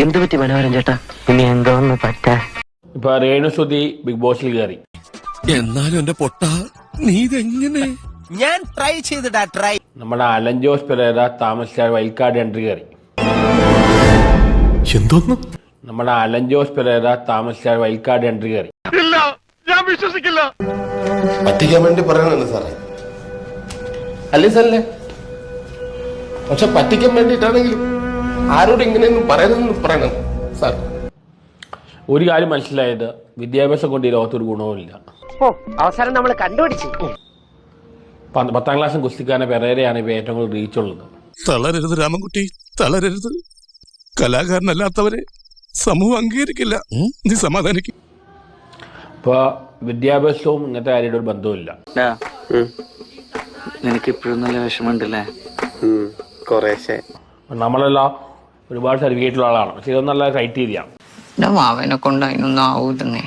എന്ത് പറ്റി മനോഹരൻ ചേട്ടാ? ഇനി എന്തോന്ന് പറ്റാ. ഇപ്പൊ രേണുസുതി ബിഗ് ബോസിൽ കയറി എന്നാലും എന്റെ പൊട്ട നീ ഇതെങ്ങനെ? ഞാൻ ട്രൈ ചെയ്തിടാ ട്രൈ നമ്മുടെ അലൻ ജോസ് പെരേര താമസിച്ച വൈൽഡ് കാർഡ് എൻട്രി കയറി എന്തോന്ന്? നമ്മുടെ അലൻ ജോസ് പെരേര താമസിച്ച വൈൽഡ് കാർഡ് എൻട്രി കയറി പറ്റിക്കാൻ വേണ്ടി പറയണല്ലോ സാറേ. അല്ലേ സാറല്ലേ പക്ഷെ പറ്റിക്കാൻ വേണ്ടിയിട്ടാണെങ്കിലും ആരോട് ഇങ്ങനെയൊന്നും പറയണമെന്ന് പറയണം സാർ. ഒരു കാര്യം മനസ്സിലായത് വിദ്യാഭ്യാസം കൊണ്ട് ഈ ലോകത്തൊരു ഗുണവുമില്ല. അവസാനം നമ്മൾ കണ്ടുപിടിച്ചു. പത്താം ക്ലാസ് കുസ്തിക്കാരനെ പെരേരയാണ് ഇപ്പൊ ഏറ്റവും കൂടുതൽ റീച്ച് ഉള്ളത്. തളരരുത് രാമൻകുട്ടി തളരരുത്. കലാകാരനല്ലാത്തവരെ സമൂഹം അംഗീകരിക്കില്ല. നീ സമാധാനിക്കും. ഇപ്പൊ വിദ്യാഭ്യാസവും ഇങ്ങനത്തെ കാര്യമായിട്ട് ഒരു ബന്ധവുമില്ല. നിനക്ക് ഇപ്പോഴും നല്ല വിഷമമുണ്ടല്ലേ? കുറേശ്ശെ. നമ്മളെല്ലാം ഒരുപാട് സർട്ടിഫിക്കറ്റുള്ള ആളാണ്. പക്ഷെ നല്ല ക്രൈറ്റീരിയ എന്റെ മാവനെ കൊണ്ട് അതിനൊന്നും ആവൂലെന്നേ